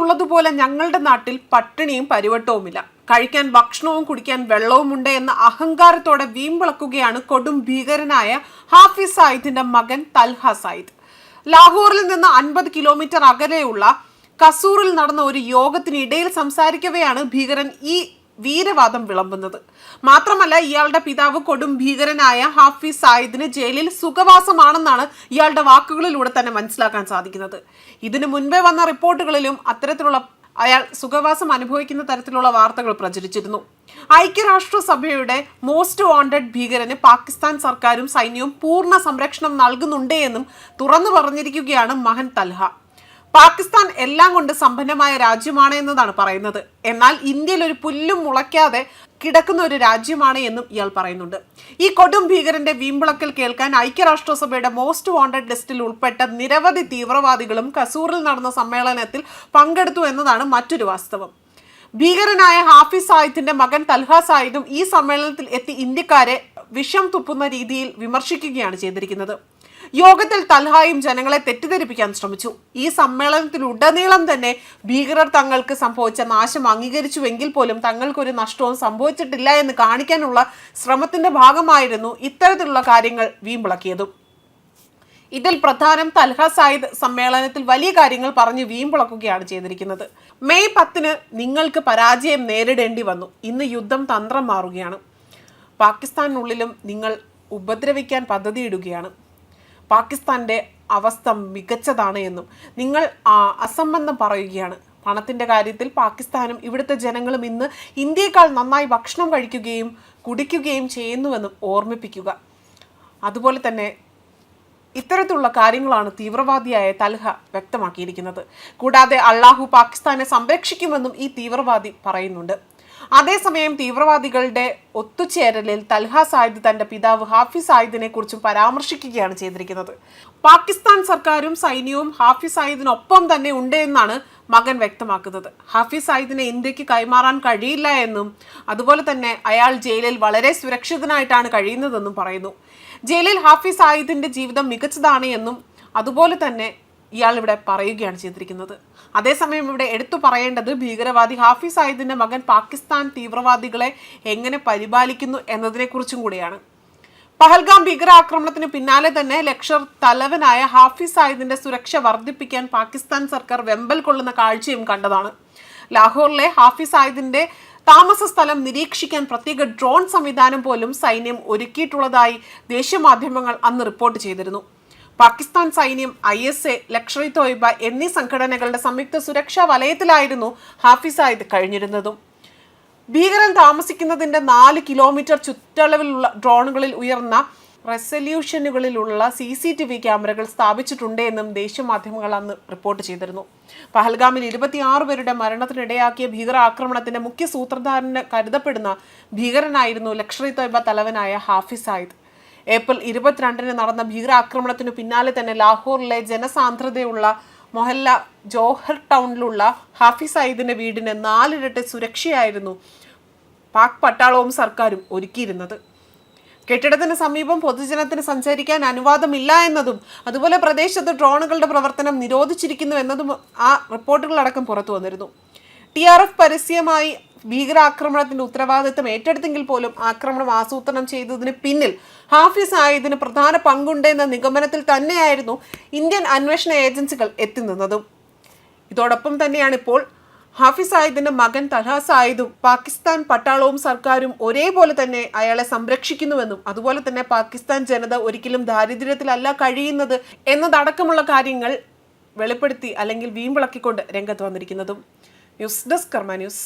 ഉള്ളതുപോലെ ഞങ്ങളുടെ നാട്ടിൽ പട്ടിണിയും പരിവട്ടവുമില്ല. കഴിക്കാൻ ഭക്ഷണവും കുടിക്കാൻ വെള്ളവുമുണ്ട് എന്ന അഹങ്കാരത്തോടെ വീമ്പിളക്കുകയാണ് കൊടും ഭീകരനായ ഹാഫിസ് സായിദിന്റെ മകൻ തൽഹ സായിദ്. ലാഹോറിൽ നിന്ന് അൻപത് കിലോമീറ്റർ അകലെയുള്ള കസൂറിൽ നടന്ന ഒരു യോഗത്തിനിടയിൽ സംസാരിക്കവെയാണ് ഭീകരൻ ഈ വീരവാദം വിളമ്പുന്നത്. മാത്രമല്ല ഇയാളുടെ പിതാവ് കൊടും ഭീകരനായ ഹാഫിസ് സായിദിന് ജയിലിൽ സുഖവാസമാണെന്നാണ് ഇയാളുടെ വാക്കുകളിലൂടെ തന്നെ മനസ്സിലാക്കാൻ സാധിക്കുന്നത്. ഇതിനു മുൻപേ വന്ന റിപ്പോർട്ടുകളിലും അത്തരത്തിലുള്ള അയാൾ സുഖവാസം അനുഭവിക്കുന്ന തരത്തിലുള്ള വാർത്തകൾ പ്രചരിച്ചിരുന്നു. ഐക്യരാഷ്ട്രസഭയുടെ മോസ്റ്റ് വാണ്ടഡ് ഭീകരന് പാകിസ്ഥാൻ സർക്കാരും സൈന്യവും പൂർണ സംരക്ഷണം നൽകുന്നുണ്ടേ എന്നും തുറന്നു പറഞ്ഞിരിക്കുകയാണ് മഹൻ തൽഹ. പാകിസ്ഥാൻ എല്ലാം കൊണ്ട് സമ്പന്നമായ രാജ്യമാണ് എന്നതാണ് പറയുന്നത്. എന്നാൽ ഇന്ത്യയിൽ ഒരു പുല്ലും മുളയ്ക്കാതെ കിടക്കുന്ന ഒരു രാജ്യമാണ് എന്നും ഇയാൾ പറയുന്നുണ്ട്. ഈ കൊടും ഭീകരന്റെ വീമ്പിളക്കൽ കേൾക്കാൻ ഐക്യരാഷ്ട്രസഭയുടെ മോസ്റ്റ് വാണ്ടഡ് ലിസ്റ്റിൽ ഉൾപ്പെട്ട നിരവധി തീവ്രവാദികളും കസൂറിൽ നടന്ന സമ്മേളനത്തിൽ പങ്കെടുത്തു എന്നതാണ് മറ്റൊരു വാസ്തവം. ഭീകരനായ ഹാഫിസ് സായിദിന്റെ മകൻ തൽഹ സായിദും ഈ സമ്മേളനത്തിൽ എത്തി ഇന്ത്യക്കാരെ വിഷം തുപ്പുന്ന രീതിയിൽ വിമർശിക്കുകയാണ് ചെയ്തിരിക്കുന്നത്. യോഗത്തിൽ തൽഹായും ജനങ്ങളെ തെറ്റിദ്ധരിപ്പിക്കാൻ ശ്രമിച്ചു. ഈ സമ്മേളനത്തിലുടനീളം തന്നെ ഭീകരർ തങ്ങൾക്ക് സംഭവിച്ച നാശം അംഗീകരിച്ചുവെങ്കിൽ പോലും തങ്ങൾക്കൊരു നഷ്ടവും സംഭവിച്ചിട്ടില്ല എന്ന് കാണിക്കാനുള്ള ശ്രമത്തിന്റെ ഭാഗമായിരുന്നു ഇത്തരത്തിലുള്ള കാര്യങ്ങൾ വീമ്പിളക്കിയതും. ഇതിൽ പ്രധാനം തൽഹ സായിദ് സമ്മേളനത്തിൽ വലിയ കാര്യങ്ങൾ പറഞ്ഞ് വീമ്പിളക്കുകയാണ് ചെയ്തിരിക്കുന്നത്. മെയ് പത്തിന് നിങ്ങൾക്ക് പരാജയം നേരിടേണ്ടി വന്നു. ഇന്ന് യുദ്ധം തന്ത്രം മാറുകയാണ്. പാകിസ്ഥാനുള്ളിലും നിങ്ങൾ ഉപദ്രവിക്കാൻ പദ്ധതിയിടുകയാണ്. പാകിസ്ഥാന്റെ അവസ്ഥ മികച്ചതാണ് എന്നും നിങ്ങൾ അസംബന്ധം പറയുകയാണ്. പണത്തിന്റെ കാര്യത്തിൽ പാകിസ്ഥാനും ഇവിടുത്തെ ജനങ്ങളും ഇന്ന് ഇന്ത്യയേക്കാൾ നന്നായി ഭക്ഷണം കഴിക്കുകയും കുടിക്കുകയും ചെയ്യുന്നുവെന്നും ഓർമ്മിപ്പിക്കുക. അതുപോലെ തന്നെ ഇത്തരത്തിലുള്ള കാര്യങ്ങളാണ് തീവ്രവാദിയായ തൽഹ വ്യക്തമാക്കിയിരിക്കുന്നത്. കൂടാതെ അള്ളാഹു പാകിസ്ഥാനെ സംരക്ഷിക്കുമെന്നും ഈ തീവ്രവാദി പറയുന്നുണ്ട്. അതേസമയം തീവ്രവാദികളുടെ ഒത്തുചേരലിൽ തൽഹ സായിദ് തന്റെ പിതാവ് ഹാഫിസ് സായിദിനെ കുറിച്ചും പരാമർശിക്കുകയാണ് ചെയ്തിരിക്കുന്നത്. പാകിസ്ഥാൻ സർക്കാരും സൈന്യവും ഹാഫിസ് സായിദിനൊപ്പം തന്നെ ഉണ്ട് എന്നാണ് മകൻ വ്യക്തമാക്കുന്നത്. ഹാഫിസ് സായിദിനെ ഇന്ത്യയ്ക്ക് കൈമാറാൻ കഴിയില്ല എന്നും അതുപോലെ തന്നെ അയാൾ ജയിലിൽ വളരെ സുരക്ഷിതനായിട്ടാണ് കഴിയുന്നതെന്നും പറയുന്നു. ജയിലിൽ ഹാഫിസ് സായിദിന്റെ ജീവിതം മികച്ചതാണ് എന്നും അതുപോലെ തന്നെ ഇയാൾ ഇവിടെ പറയുകയാണ് ചെയ്തിരിക്കുന്നത്. അതേസമയം ഇവിടെ എടുത്തു പറയേണ്ടത് ഭീകരവാദി ഹാഫിസ് സായിദിന്റെ മകൻ പാകിസ്ഥാൻ തീവ്രവാദികളെ എങ്ങനെ പരിപാലിക്കുന്നു എന്നതിനെക്കുറിച്ചും കൂടിയാണ്. പഹൽഗാം ഭീകരാക്രമണത്തിന് പിന്നാലെ തന്നെ ലക്ഷർ തലവനായ ഹാഫിസ് സായിദിന്റെ സുരക്ഷ വർദ്ധിപ്പിക്കാൻ പാകിസ്ഥാൻ സർക്കാർ വെമ്പൽ കൊള്ളുന്ന കാഴ്ചയും കണ്ടതാണ്. ലാഹോറിലെ ഹാഫിസ് സായിദിന്റെ താമസ സ്ഥലം നിരീക്ഷിക്കാൻ പ്രത്യേക ഡ്രോൺ സംവിധാനം പോലും സൈന്യം ഒരുക്കിയിട്ടുള്ളതായി ദേശീയ മാധ്യമങ്ങൾ അന്ന് റിപ്പോർട്ട് ചെയ്തിരുന്നു. പാകിസ്ഥാൻ സൈന്യം I S A Lashkar e Taiba എന്നീ സംഘടനകളുടെ സംയുക്ത സുരക്ഷാ വലയത്തിലായിരുന്നു ഹാഫിസ് സായിദ് കഴിഞ്ഞിരുന്നതും. ഭീകരൻ താമസിക്കുന്നതിന്റെ നാല് കിലോമീറ്റർ ചുറ്റളവിലുള്ള ഡ്രോണുകളിൽ ഉയർന്ന റെസല്യൂഷനുകളിലുള്ള സി സി ടി വി ക്യാമറകൾ സ്ഥാപിച്ചിട്ടുണ്ട് എന്നും ദേശീയ മാധ്യമങ്ങൾ അന്ന് റിപ്പോർട്ട് ചെയ്തിരുന്നു. പഹൽഗാമിൽ ഇരുപത്തിയാറ് പേരുടെ മരണത്തിനിടയാക്കിയ ഭീകര ആക്രമണത്തിന്റെ മുഖ്യ സൂത്രധാരന് കരുതപ്പെടുന്ന ഭീകരനായിരുന്നു ഇ തോയ്ബ തലവനായ ഹാഫിസ് സായിദ്. ഏപ്രിൽ ഇരുപത്തിരണ്ടിന് നടന്ന ഭീകരാക്രമണത്തിനു പിന്നാലെ തന്നെ ലാഹോറിലെ ജനസാന്ദ്രതയുള്ള മൊഹല്ല ജോഹർ ടൗണിലുള്ള ഹാഫിസ് സയ്യിദിന്റെ വീടിന് നാലിരട്ടി സുരക്ഷയായിരുന്നു പാക് പട്ടാളവും സർക്കാരും ഒരുക്കിയിരുന്നത്. കെട്ടിടത്തിന് സമീപം പൊതുജനത്തിന് സഞ്ചരിക്കാൻ അനുവാദമില്ല എന്നതും അതുപോലെ പ്രദേശത്ത് ഡ്രോണുകളുടെ പ്രവർത്തനം നിരോധിച്ചിരിക്കുന്നു എന്നതും ആ റിപ്പോർട്ടുകളടക്കം പുറത്തു വന്നിരുന്നു ടി ആർ എഫ് പരസ്യമായി ഭീകരാക്രമണത്തിന്റെ ഉത്തരവാദിത്തം ഏറ്റെടുത്തെങ്കിൽ പോലും ആക്രമണം ആസൂത്രണം ചെയ്തതിന് പിന്നിൽ ഹാഫിസ് ആയതിന് പ്രധാന പങ്കുണ്ടെന്ന നിഗമനത്തിൽ തന്നെയായിരുന്നു ഇന്ത്യൻ അന്വേഷണ ഏജൻസികൾ എത്തിനിന്നതും. ഇതോടൊപ്പം തന്നെയാണ് ഇപ്പോൾ ഹാഫിസ് സായിദിന്റെ മകൻ തൽഹ സായിദും പാകിസ്ഥാൻ പട്ടാളവും സർക്കാരും ഒരേപോലെ തന്നെ അയാളെ സംരക്ഷിക്കുന്നുവെന്നും അതുപോലെ തന്നെ പാകിസ്ഥാൻ ജനത ഒരിക്കലും ദാരിദ്ര്യത്തിലല്ല കഴിയുന്നത് എന്നതടക്കമുള്ള കാര്യങ്ങൾ വെളിപ്പെടുത്തി അല്ലെങ്കിൽ വീമ്പിളക്കിക്കൊണ്ട് രംഗത്ത് വന്നിരിക്കുന്നതും. News desk Karma news.